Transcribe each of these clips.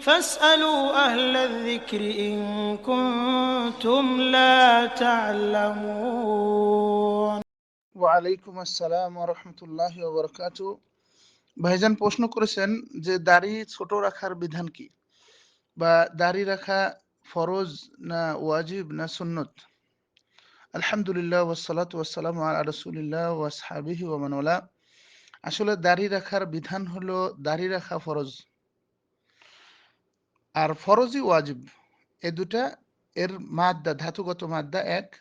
فاسألوا أهل الذكر إن كنتم لا تعلمون ওয়ালাইকুম আসসালাম রহমতুল্লাহ বরকাত ভাইজান প্রশ্ন করেছেন যে দাড়ি ছোট রাখার বিধান কি বা দাড়ি রাখা ফরজ না ওয়াজিব না সুন্নত আলহামদুলিল্লাহ ওয়াসালাত ওয়াসালাম আলা রসুলিল্লাহ ওয়াসহাবিহি ওয়ামানওয়ালা আসলে দাড়ি রাখার বিধান হলো দাড়ি রাখা ফরজ আর ফরজই ওয়াজিব। এ দুটা, এর মাদ্দা, ধাতুগত মাদ্দা এক,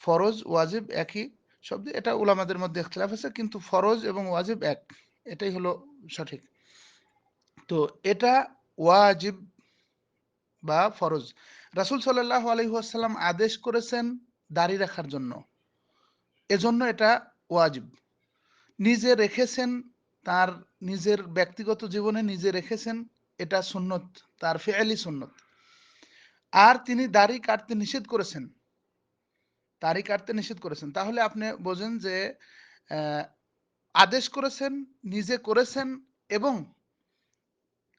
ফরজ, ওয়াজিব একই শব্দ। এটা উলামাদের মধ্যে ইখতিলাফ আছে, কিন্তু ফরজ এবং ওয়াজিব এক। এটাই হলো সঠিক। তো এটা ওয়াজিব বা ফরজ। রাসুল সাল্লাহ আলহিহাসাল্লাম আদেশ করেছেন দাড়ি রাখার জন্য। এজন্য এটা ওয়াজিব। নিজে রেখেছেন তার নিজের ব্যক্তিগত জীবনে নিজে রেখেছেন এটা সুন্নত, তার ফেয়ালি সুন্নত। আর তিনি দাড়ি কাটতে নিষেধ করেছেন। দাড়ি কাটতে নিষেধ করেছেন। তাহলে আপনি বোঝেন যে আদেশ করেছেন, নিজে করেছেন এবং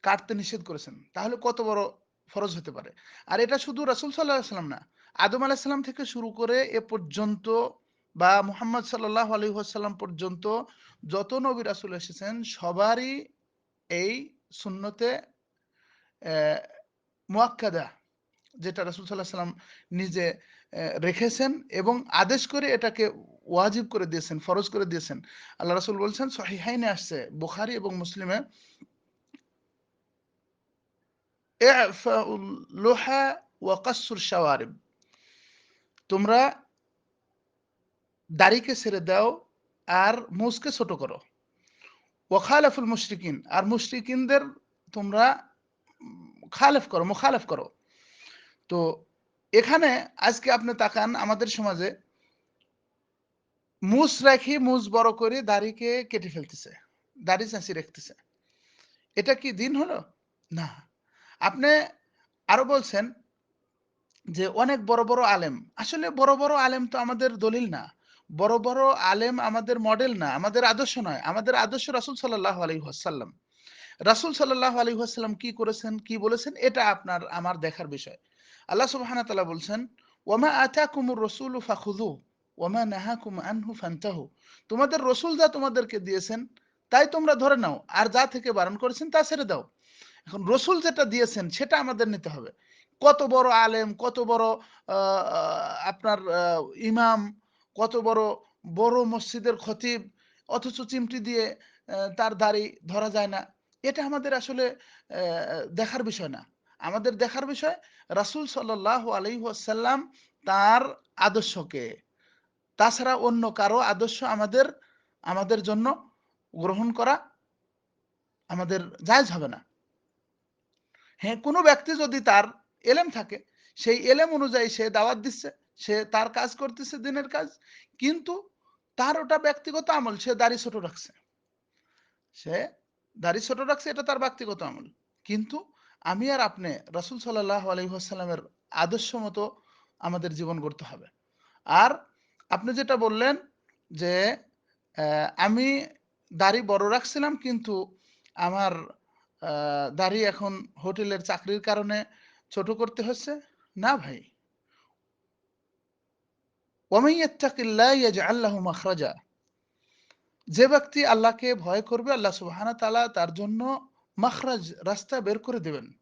কাটতে নিষেধ করেছেন। তাহলে কত বড় ফরজ হতে পারে? আর এটা শুধু রাসুল সাল্লাহ সাল্লাম না। আদম আলাহিসাল্লাম থেকে শুরু করে এ পর্যন্ত বা মুহাম্মদ সাল্লাহ আলহিহাসাল্লাম পর্যন্ত যত নবী রাসুল এসেছেন, সবারই এই সুন্নতে মোয়াক্কাদা, যেটা রাসুল সাল্লাহ সাল্লাম নিজে রেখেছেন এবং আদেশ করে এটাকে ওয়াজিব করে দিয়েছেন, ফরজ করে দিয়েছেন। আল্লাহ রাসুল বলছেন, সহিহাইনে আসছে, বুখারি এবং মুসলিমে লোহা ওয়াকাসুর শাওয়ারিব, তোমরা দাড়িকে ছেড়ে দাও আর মুসকে ছোট করো। ওখালেফুল মুশরিকিন, আর মুশরিকিনদের তোমরা খালেফ করো, মুখালেফ করো। তো এখানে আজকে আপনি তাকান আমাদের সমাজে, মুস রাখি, মুস বড় করে দাড়িকে কেটে ফেলতেছে, দাড়ি চাঁচি রাখতেছে। এটা কি দিন হলো? না। আপনি আরও বলছেন যে অনেক বড় বড় আলেম, আসলে বড় বড় আলেম তো আমাদের দলিল না। বড় বড় আলেম আমাদের মডেল না, আমাদের আদর্শ নয়, আমাদের আদর্শ রাসুল সাল্লাহ আলী হাসাল্লাম রাসুল সাল্লাহ আলী হাসাল্লাম কি করেছেন? কি বলেছেন? এটা আপনার, আমার দেখার বিষয়। আল্লাহ সুবহানাহু তাআলা বলছেন ওয়ামা আতাকুমুর রাসূলু ফাখুযু ওয়ামা নাহাকুম আনহু ফান্তাহু। তোমাদের রসুল যা তোমাদেরকে দিয়েছেন, তাই তোমরা ধরে নাও। আর যা থেকে বারণ করেছেন, তা ছেড়ে দাও। এখন রসুল যেটা দিয়েছেন, সেটা আমাদের নিতে হবে। কত বড় আলেম, কত বড় আপনার ইমাম, কত বড় বড় মসজিদের খতিব, অথচ চিমটি দিয়ে তার দাড়ি ধরা যায় না। এটা আমাদের আসলে দেখার বিষয় না। আমাদের দেখার বিষয়, রাসুল সাল্লাহ আলহিহাসাল্লাম তার আদর্শকে, তাছাড়া অন্য কারও আদর্শ আমাদের আমাদের জন্য গ্রহণ করা আমাদের জায়জ হবে না। হ্যাঁ কোনো ব্যক্তি যদি তার এলেম থাকে, সেই এলেম অনুযায়ী সে দাওয়াত দিচ্ছে, সে তার কাজ করতেছে, দিনের কাজ, কিন্তু তার ওটা ব্যক্তিগত আমল, সে দাড়ি ছোট রাখছে। সে দাড়ি ছোট রাখছে, এটা তার ব্যক্তিগত আমল। কিন্তু আমি আর আপনি রসুল সাল্লাহ আলহিহাস্লামের আদর্শ মতো আমাদের জীবন করতে হবে। আর আপনি যেটা বললেন যে আমি দাড়ি বড় রাখছিলাম, কিন্তু আমার দাড়ি এখন হোটেলের চাকরির কারণে ছোট করতে হচ্ছে। না ভাই। মাখরাজা। যে ব্যক্তি আল্লাহকে ভয় করবে, আল্লাহ সুবাহানা তালা তার জন্য মাখরাজ রাস্তা বের করে দেবেন।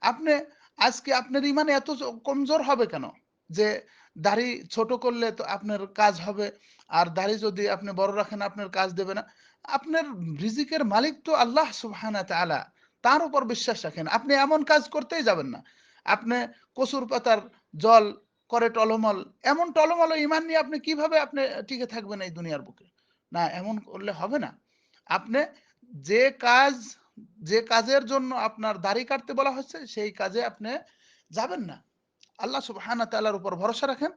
আপনি, আজকে আপনার ইমানে এত কমজোর হবে কেন? যে দাড়ি ছোট করলে তো আপনার কাজ হবে, আর দাড়ি যদি আপনি বড় রাখেন আপনার কাজ দেবে না। আপনার রিজিকের মালিক তো আল্লাহ সুবহানা তাআলা, তার উপর বিশ্বাস রাখেন। আপনি এমন কাজ করতেই যাবেন না। আপনি কচুর পাতার জল, করে টলমল, এমন টলমল ইমান নিয়ে আপনি কীভাবে আপনি টিকে থাকবেন এই দুনিয়ার বুকে? না, এমন করলে হবে না। আপনি যে কাজ, যে কাজের জন্য আপনার দাড়ি কাটতে বলা হচ্ছে, সেই কাজে আপনি যাবেন না। আল্লাহ সুবহানা তাআলার উপর ভরসা রাখেন।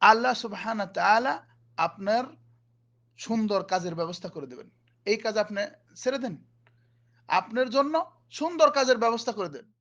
আল্লাহ সুবহানা তাআলা আপনার সুন্দর কাজের ব্যবস্থা করে দেবেন। এই কাজ আপনি ছেড়ে দেন। আপনার জন্য সুন্দর কাজের ব্যবস্থা করে দেন।